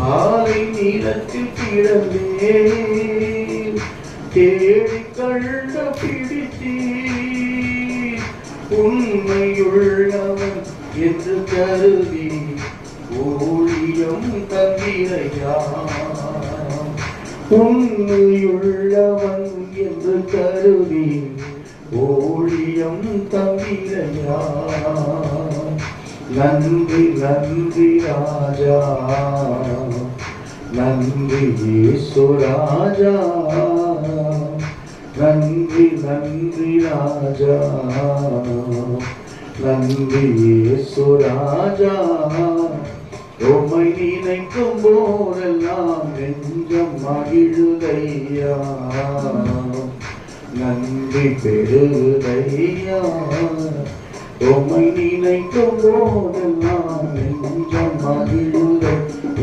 மாலை நீளத்தில் கிடந்தே தேடி கண்ட பிடித்தீ உண்மையுள்ளவன் என்று கருதி ஊழியம் தந்திரையா உண்மையுள்ளவன் என்று கருதி ஓழியம் தந்திரையா நன்றி நன்றி ராஜா. நன்றி ஈஸ்வராஜா நன்றி நன்றி ராஜா. நன்றி ஈஸ்வராஜா உமை நினைக்கும் போதெல்லாம் நெஞ்சம் மகிழுதையா. நன்றி பெருதையா உமை நினைக்கும் போதெல்லாம் நெஞ்சம் மகிழ்